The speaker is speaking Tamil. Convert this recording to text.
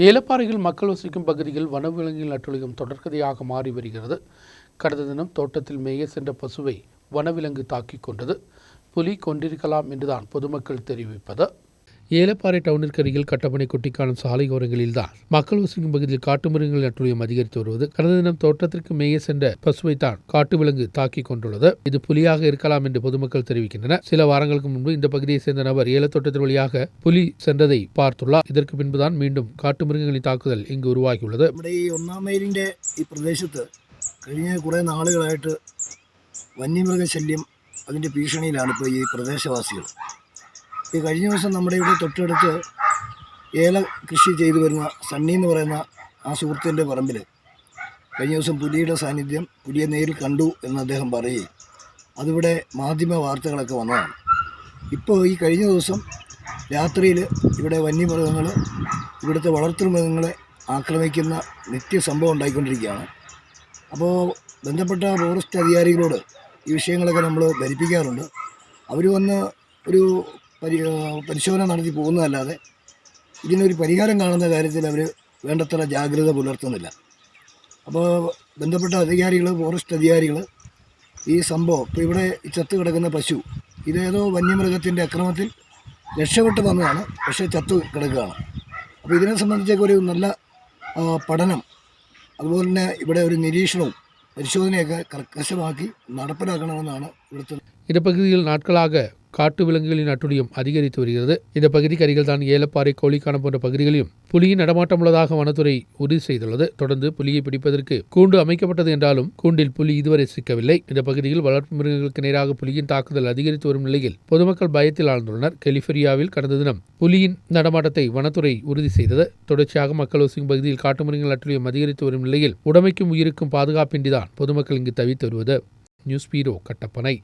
ஏலப்பாறையில் மக்கள் வசிக்கும் பகுதியில் வனவிலங்கின் அட்டுழியம் தொடர்கதையாக மாறி வருகிறது. கடந்த தினம் தோட்டத்தில் மேய சென்ற பசுவை வனவிலங்கு தாக்கிக் கொண்டது. புலி கொண்டிருக்கலாம் என்றுதான் பொதுமக்கள் தெரிவிப்பது. ஏலப்பாறை டவுனிற்கு அருகில் கட்டப்பனை கொட்டி காணும் சாலையோரங்களில்தான் மக்கள் வசிக்கும் பகுதியில் காட்டு மிருகங்கள் அட்டுழியம் அதிகரித்து வருவது கடந்த தினம் தோட்டத்திற்கு மேய சென்ற பசுவை தான் காட்டு விலங்கு தாக்கிக் கொண்டுள்ளது இது புலியாக இருக்கலாம் என்று பொதுமக்கள் தெரிவிக்கின்றனர் சில வாரங்களுக்கு முன்பு இந்த பகுதியை சேர்ந்த நபர் ஏலத்தோட்டத்தின் வழியாக പുലി சென்றதை பார்த்துள்ளார் இதற்கு பின்புதான் மீண்டும் காட்டு மிருகங்களின் താക്കുതൽ ഇങ്ങ് ഉരുവാക്കിയുള്ളത് നമ്മുടെ ഈ ഒന്നാം മൈലിൻ്റെ ഈ പ്രദേശത്ത് കഴിഞ്ഞ കുറേ നാളുകളായിട്ട് വന്യമൃഗശല്യം അതിൻ്റെ ഭീഷണിയിലാണ് ഇപ്പോൾ ഈ പ്രദേശവാസികൾ ഈ കഴിഞ്ഞ ദിവസം നമ്മുടെ ഇവിടെ തൊട്ടടുത്ത് ഏല കൃഷി ചെയ്തു വരുന്ന സണ്ണി എന്ന് പറയുന്ന ആ സുഹൃത്തിന്റെ പറമ്പിൽ കഴിഞ്ഞ ദിവസം പുലിയുടെ സാന്നിധ്യം പുലിയെ നേരിൽ കണ്ടു എന്ന് അദ്ദേഹം പറയുകയും അതിവിടെ മാധ്യമ വാർത്തകളൊക്കെ വന്നതാണ്. ഇപ്പോൾ ഈ കഴിഞ്ഞ ദിവസം രാത്രിയിൽ ഇവിടെ വന്യമൃഗങ്ങൾ ഇവിടുത്തെ വളർത്തു മൃഗങ്ങളെ ആക്രമിക്കുന്ന നിത്യ സംഭവം ഉണ്ടായിക്കൊണ്ടിരിക്കുകയാണ്. അപ്പോൾ ബന്ധപ്പെട്ട ഫോറസ്റ്റ് അധികാരികളോട് ഈ വിഷയങ്ങളൊക്കെ നമ്മൾ ധരിപ്പിക്കാറുണ്ട്. അവർ വന്ന് ഒരു പരി പരിശോധന നടത്തി പോകുന്നതല്ലാതെ ഇതിനൊരു പരിഹാരം കാണുന്ന കാര്യത്തിൽ അവർ വേണ്ടത്ര ജാഗ്രത പുലർത്തുന്നില്ല അപ്പോൾ ബന്ധപ്പെട്ട അധികാരികൾ ഫോറസ്റ്റ് അധികാരികൾ ഈ സംഭവം ഇപ്പോൾ ഇവിടെ ഈ ചത്ത് കിടക്കുന്ന പശു ഇതേതോ വന്യമൃഗത്തിൻ്റെ അക്രമത്തിൽ രക്ഷപ്പെട്ട് വന്നതാണ് പക്ഷേ ചത്തു കിടക്കുകയാണ് അപ്പോൾ ഇതിനെ സംബന്ധിച്ചൊക്കെ ഒരു നല്ല ആ, പഠനം അതുപോലെ തന്നെ ഇവിടെ ഒരു നിരീക്ഷണവും പരിശോധനയൊക്കെ കർക്കശമാക്കി നടപ്പിലാക്കണമെന്നാണ് ഇവിടുത്തെ இந்த பகுதியில் நாட்களாக காட்டு விலங்குகளின் அட்டுழியம் அதிகரித்து வருகிறது. இந்த பகுதிக்கு கரிகள் தான் ஏலப்பாறை கோழிக்கான போன்ற பகுதிகளிலும் புலியின் நடமாட்டம் உள்ளதாக வனத்துறை உறுதி செய்துள்ளது. தொடர்ந்து புலியை பிடிப்பதற்கு கூண்டு அமைக்கப்பட்டது என்றாலும் கூண்டில் புலி இதுவரை சிக்கவில்லை. இந்த பகுதியில் வளர்ப்பு மிருகங்களுக்கு நேராக புலியின் தாக்குதல் அதிகரித்து வரும் நிலையில் பொதுமக்கள் பயத்தில் ஆழ்ந்துள்ளனர். கலிபோர்னியாவில் கடந்த தினம் புலியின் நடமாட்டத்தை வனத்துறை உறுதி செய்தது. தொடர்ச்சியாக மக்கள் வசிக்கும் பகுதியில் காட்டு மிருகங்கள் அட்டுழியம் அதிகரித்து வரும் நிலையில் உடமைக்கும் உயிருக்கும் பாதுகாப்பின்றிதான் பொதுமக்கள் இங்கு தவித்து வருவது. News bureau Kattappana.